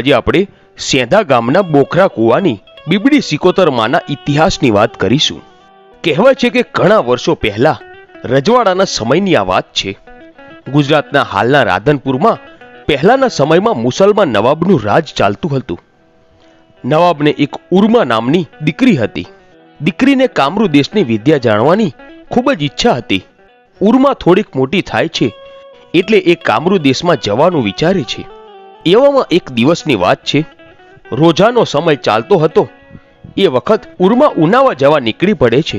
આજે આપણે સેંધા ગામના બોખરા કુવાની બીબડી સિકોતરમાના ઇતિહાસની વાત કરીશું. કહેવાય છે કે ઘણા વર્ષો પહેલા રજવાડાના સમયની આ વાત છે. ગુજરાતના હાલના રાધનપુરમાં પહેલાના સમયમાં મુસલમાન નવાબનું રાજ ચાલતું હતું. નવાબને એક ઉર્મા નામની દીકરી હતી. દીકરીને કામરૂ દેશની વિદ્યા જાણવાની ખૂબ જ ઈચ્છા હતી. ઉર્મા થોડીક મોટી થાય છે એટલે એ કામરૂ દેશમાં જવાનું વિચારે છે. એવામાં એક દિવસની વાત છે. રોજાનો સમય ચાલતો હતો. એ વખત ઉર્મા ઉનાવા જવા નીકળી પડે છે.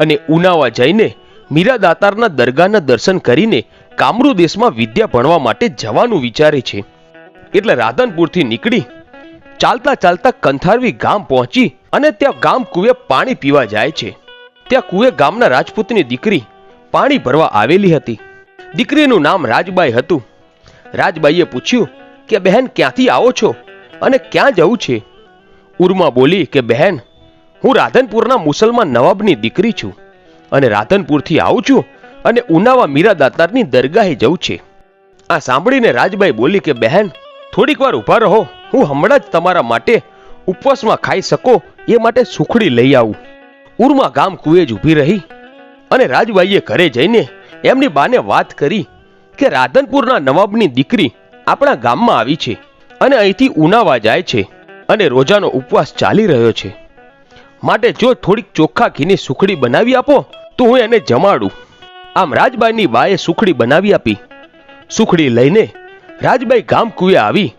અને ઉનાવા જઈને મીરા દાતારના દરગાહના દર્શન કરીને કામરૂ દેશમાં વિદ્યા ભણવા માટે જવાનું વિચારે છે. એટલે રાધનપુરથી નીકળી, ચાલતા ચાલતા કંથારવી ગામ પહોંચી અને ત્યાં ગામ કુએ પાણી પીવા જાય છે. ત્યાં કુએ ગામના રાજપૂતની દીકરી પાણી ભરવા આવેલી હતી. દીકરીનું નામ રાજબાઈ હતું. રાજબાઈએ પૂછ્યું કે બહેન ક્યાંથી આવો છો અને ક્યાં જવું છે? ઉર્મા બોલી કે બહેન, હું રાધનપુરના મુસલમાન નવાબની દીકરી છું અને રાધનપુરથી આવું છું અને ઉનાવા મીરા દરગાહે જવું છે. આ સાંભળીને રાજભાઈ બોલી કે બહેન, થોડીક વાર ઊભા રહો, હું હમણાં જ તમારા માટે ઉપવાસમાં ખાઈ શકો એ માટે સુખડી લઈ આવું. ઉર્મા ગામ કુએ જ ઊભી રહી અને રાજભાઈએ ઘરે જઈને એમની બાને વાત કરી કે રાધનપુરના નવાબની દીકરી આપણા ગામમાં આવી છે અને અહીંથી ઉનાવા જાય છે અને રોજાનો ઉપવાસ ચાલી રહ્યો છે. માટે જો થોડીક ચોખ્ખા ઘીની સુખડી બનાવી આપો, તો હું એને જમાડું. આમ રાજબાઈની બાએ સુખડી બનાવી આપી. સુખડી લઈને રાજબાઈ ગામ કુએ આવી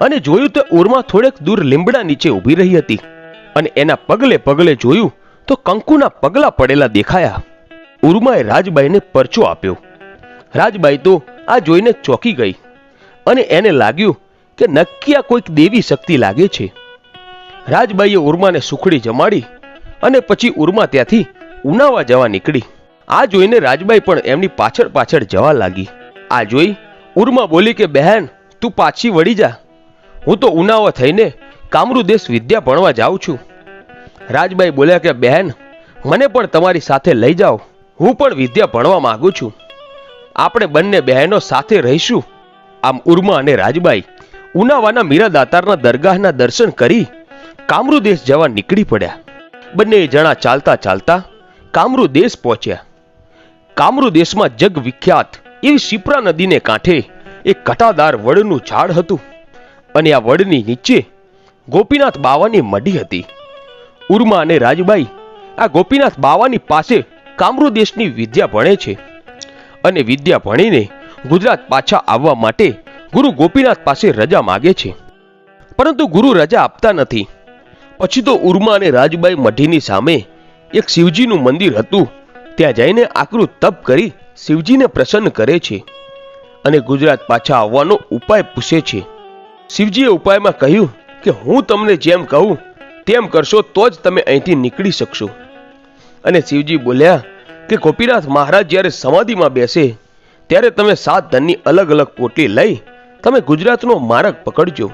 અને જોયું તો ઉર્મા થોડેક દૂર લીમડા નીચે ઊભી રહી હતી અને એના પગલે પગલે જોયું તો કંકુના પગલા પડેલા દેખાયા. ઉર્માએ રાજબાઈને પરચો આપ્યો. રાજબાઈ તો આ જોઈને ચોંકી ગઈ. અને એને લાગ્યું કે નક્કી આ કોઈક દેવી શક્તિ લાગે છે. રાજબાઈએ ઉર્માને સુખડી જમાડી અને પછી ઉર્મા ત્યાંથી ઉનાવા જવા નીકળી. આ જોઈને રાજબાઈ પણ એમની પાછળ પાછળ જવા લાગી. આ જોઈ ઉર્મા બોલી કે, બહેન, તું પાછી વળી જા. હું તો ઉનાવા થઈને કામરૂ દેશ વિદ્યા ભણવા જાઉં છું. રાજબાઈ બોલ્યા કે, બહેન, મને પણ તમારી સાથે લઈ જાઓ. હું પણ વિદ્યા ભણવા માંગુ છું. આપણે બંને બહેનો સાથે રહીશું. આમ ઉર્મા અને રાજબાઈ ઉનાવાના મીરા દાતારના દરગાહના દર્શન કરી કામરૂ દેશ જવા નીકળી પડ્યા. બંને જણા ચાલતા ચાલતા કામરૂ દેશ પહોંચ્યા. કામરૂ દેશમાં જગ વિખ્યાત એવી શિપ્રા નદીને કાંઠે એક કટાદાર વડનું ઝાડ હતું અને આ વડની નીચે ગોપીનાથ બાવાની મઢી હતી. ઉર્મા અને રાજબાઈ આ ગોપીનાથ બાવાની પાસે કામરૂ દેશની વિદ્યા ભણે છે અને વિદ્યા ભણીને ગુજરાત પાછા આવવા માટે ગુરુ ગોપીનાથ પાસે રજા માગે છે. પરંતુ ગુરુ રજા આપતા નથી. પછી તો ઉર્મા અને રાજબાઈ મઢીની સામે એક શિવજીનું મંદિર હતું. ત્યાં જઈને આકરું તપ કરી શિવજીને પ્રસન્ન કરે છે અને ગુજરાત પાછા આવવાનો ઉપાય પૂછે છે. શિવજીએ ઉપાયમાં કહ્યું કે હું તમને જેમ કહું તેમ કરશો તો જ તમે અહીંથી નીકળી શકશો. અને શિવજી બોલ્યા કે ગોપીનાથ મહારાજ જ્યારે સમાધિમાં બેસે ત્યારે તમે સાત ધનની અલગ અલગ પોટલી લઈ તમે ગુજરાતનો માર્ગ પકડજો.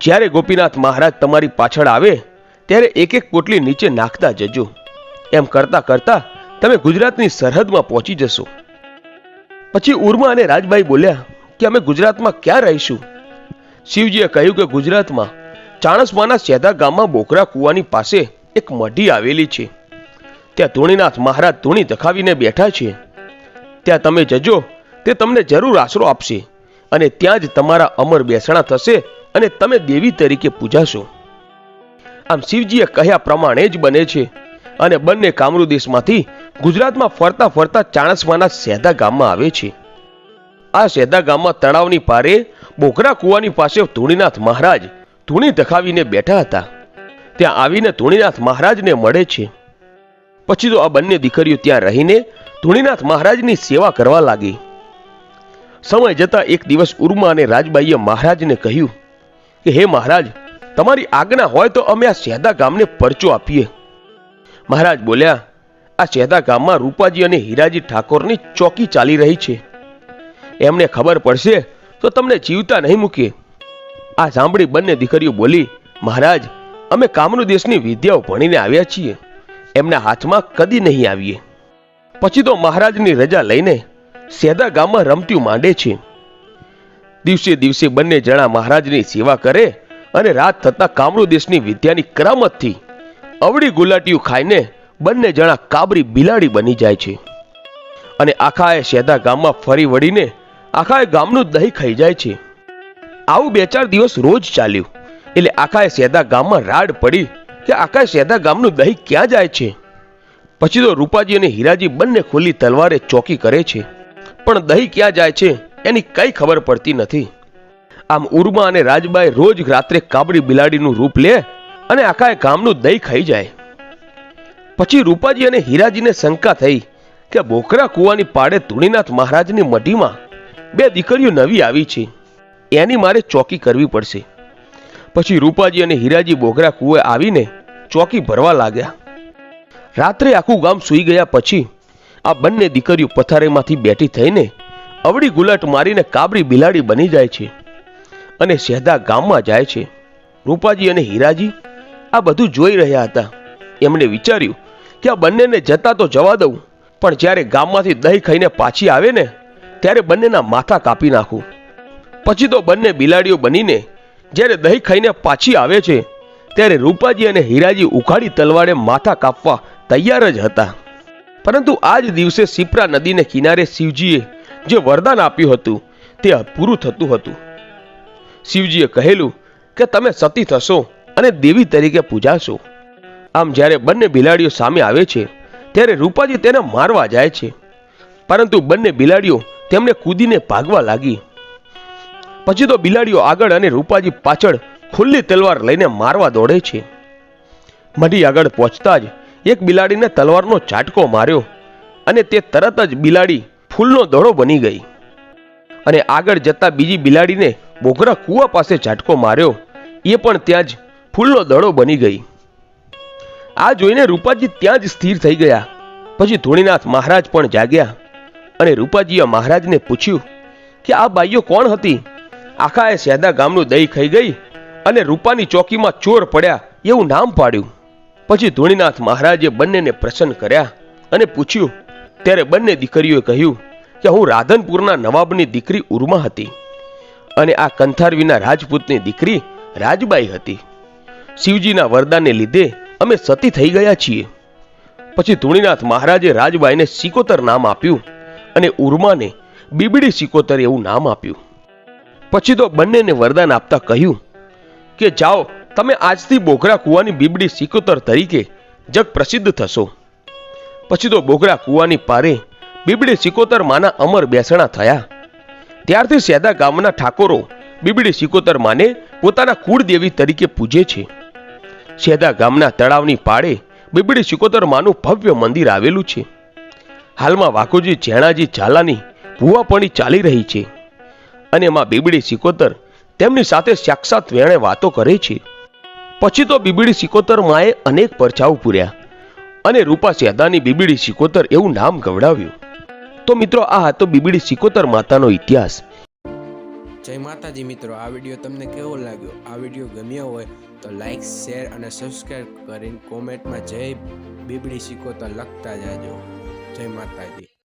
જ્યારે ગોપીનાથ મહારાજ તમારી પાછળ આવે, ત્યારે એક એક પોટલી નીચે નાખતા જજો. એમ કરતા કરતા તમે ગુજરાતની સરહદમાં પહોંચી જશો. પછી ઉર્મા અને રાજબાઈ બોલ્યા કે અમે ગુજરાતમાં ક્યાં રહીશું? શિવજીએ કહ્યું કે ગુજરાતમાં ચાણસમાના સેધા ગામમાં બોકરા કુવાની પાસે એક મઢી આવેલી છે. ત્યાં ધૂણીનાથ મહારાજ ધૂણી ધખાવીને બેઠા છે. ત્યાં તમે જજો. તે તમને જરૂર આશરો આપશે. અને ત્યાં જ તમારા અમર બેસણા થશે અને તમે દેવી તરીકે પૂજાશો. આમ શિવજીએ કહ્યા પ્રમાણે જ બને છે. અને બંને કામરૂ દેશમાંથી ગુજરાતમાં ફરતા ફરતા ચાણસમાના સેદા ગામમાં આવે છે. આ સેદા ગામમાં તળાવની પારે બોકરા કુવાની પાસે ધૂણીનાથ મહારાજ ધૂણી ધખાવીને બેઠા હતા. ત્યાં આવીને ધૂણીનાથ મહારાજને મળે છે. પછી તો આ બંને દીકરીઓ ત્યાં રહીને ધૂણીનાથ મહારાજની સેવા કરવા લાગી. સમય જતા એક દિવસ ઉર્મા અને રાજબાઈએ મહારાજને કહ્યું કે, હે મહારાજ, તમારી આજ્ઞા હોય તો અમે આ સેદા ગામને પરચો આપીએ. મહારાજ બોલ્યા, આ સેદા ગામમાં રૂપાજી અને હીરાજી ઠાકોરની ચોકી ચાલી રહી છે. એમને ખબર પડશે તો તમને જીવતા નહીં મૂકીએ. આ સાંભળી બંને દીકરીઓ બોલી, મહારાજ, અમે કામરૂ દેશની વિદ્યાઓ ભણીને આવ્યા છીએ. એમના હાથમાં કદી નહીં આવીએ. પછી તો મહારાજની રજા લઈને સેદા ગામમાં રમત્યું માંડે છે. દિવસે દિવસે બંને જણા મહારાજની સેવા કરે અને રાત થતા કામરૂ દેશની વિદ્યાની કરામતથી અવળી ગુલાટીયું ખાઈને બંને જણા કાબરી બિલાડી બની જાય છે. અને આખાએ શેદા ગામમાં ફરી વળીને આખાએ ગામનું દહીં ખાઈ જાય છે. આવું બે ચાર દિવસ રોજ ચાલ્યું. એટલે આખાએ શેદા ગામમાં રાડ પડી કે આખાએ શેદા ગામનું દહીં ક્યાં જાય છે? પછી તો રૂપાજી અને હીરાજી બંને ખુલ્લી તલવારે ચોકી કરે છે. પણ દહીં ક્યાં જાય છે, એની કઈ ખબર પડતી નથી. આમ ઉર્મા અને રાજબાઈ રોજ રાત્રે કાબડી બિલાડીનું રૂપ લે અને આખા ગામનું દહીં ખાઈ જાય. પછી રૂપાજી અને હીરાજીને શંકા થઈ કે બોકરા કુવાની પાડે તુણીનાથ મહારાજની મઢીમાં બે દીકરીઓ નવી આવી છે. એની મારે ચોકી કરવી પડશે. પછી રૂપાજી અને હીરાજી બોગરા કુએ આવીને ચોકી ભરવા લાગ્યા. રાત્રે આખું ગામ સૂઈ ગયા પછી આ બંને દીકરીઓ પથારીમાંથી બેઠી થઈને અવળી ગુલાટ મારીને કાબરી બિલાડી બની જાય છે અને સહેદા ગામમાં જાય છે. રૂપાજી અને હીરાજી આ બધું જોઈ રહ્યા હતા. એમણે વિચાર્યું કે આ બંનેને જતા તો જવા દઉં, પણ જ્યારે ગામમાંથી દહીં ખાઈને પાછી આવે ને, ત્યારે બંનેના માથા કાપી નાખું. પછી તો બંને બિલાડીઓ બનીને જ્યારે દહીં ખાઈને પાછી આવે છે, ત્યારે રૂપાજી અને હીરાજી ઉઘાડી તલવારે માથા કાપવા તૈયાર જ હતા. પરંતુ આ જ દિવસે સિપ્રા નદીને કિનારે શિવજીએ જે વરદાન આપ્યું હતું, તે પૂરું થતું હતું. શિવજીએ કહેલું કે તમે સતી થશો અને દેવી તરીકે પૂજાશો. આમ જ્યારે બંને બિલાડીઓ સામે આવે છે, ત્યારે રૂપાજી તેને મારવા જાય છે. પરંતુ બંને બિલાડીઓ તેમને કૂદીને ભાગવા લાગી. પછી તો બિલાડીઓ આગળ અને રૂપાજી પાછળ ખુલ્લી તલવાર લઈને મારવા દોડે છે. મઢી આગળ પહોંચતા જ એક બિલાડીને તલવારનો ઝાટકો માર્યો અને તે તરત જ બિલાડી ફૂલનો દડો બની ગઈ. અને આગળ જતા બીજી બિલાડીને બોગરા કૂવા પાસે ઝાટકો માર્યો. એ પણ ત્યાં જ ફૂલનો દડો બની ગઈ. આ જોઈને રૂપાજી ત્યાં જ સ્થિર થઈ ગયા. પછી ધોળીનાથ મહારાજ પણ જાગ્યા અને રૂપાજીએ મહારાજને પૂછ્યું કે આ બાઈઓ કોણ હતી? આખા એ સેદા ગામનું દહીં ખાઈ ગઈ અને રૂપાની ચોકીમાં ચોર પડ્યા એવું નામ પાડ્યું. પછી ધોળીનાથ મહારાજે બંનેને પ્રસન્ન કર્યા અને પૂછ્યું, ત્યારે બંને દીકરીઓએ કહ્યું કે હું રાધનપુરના નવાબની દીકરી ઉર્મા હતી અને આ કંથારવીના રાજપૂતની દીકરી રાજબાઈ હતી. શિવજીના વરદાનને લીધે અમે સતી થઈ ગયા છીએ. પછી ધૂણીનાથ મહારાજે રાજબાઈને સિકોતર નામ આપ્યું અને ઉર્માને બીબડી સિકોતર એવું નામ આપ્યું. પછી તો બંનેને વરદાન આપતા કહ્યું કે, જાઓ તમે આજથી બોગરા કુવાની બીબડી સિકોતર તરીકે જગ પ્રસિદ્ધ થશો. પછી તો બોગરા કુવાની પારે બીબડી સિકોતર માના અમર બેસણા થયા. ત્યારથી સેદા ગામના ઠાકોરો બીબડી સિકોતર માને પોતાના કુળદેવી તરીકે પૂજે છે. સેદા ગામના તળાવની પાળે બીબડી સિકોતર માનું ભવ્ય મંદિર આવેલું છે. હાલમાં વાકોજી જેણાજી ઝાલાની ભૂવાપણી ચાલી રહી છે અને એમાં બીબડી સિકોતર તેમની સાથે સાક્ષાત વેણે વાતો કરે છે. પછી તો બીબીડી સિકોતર માએ અનેક પરછાઓ પૂર્યા અને રૂપા સેદાની બીબીડી સિકોતર એવું નામ ગવડાવ્યું. તો મિત્રો, આ હતો બીબીડી સિકોતર માતાનો ઇતિહાસ. જય માતાજી મિત્રો, આ વીડિયો તમને કેવો લાગ્યો? આ વીડિયો ગમ્યો હોય તો લાઈક, શેર અને સબસ્ક્રાઈબ કરીને કોમેન્ટમાં જય બીબડી તો લખતા જાજો. જય માતાજી.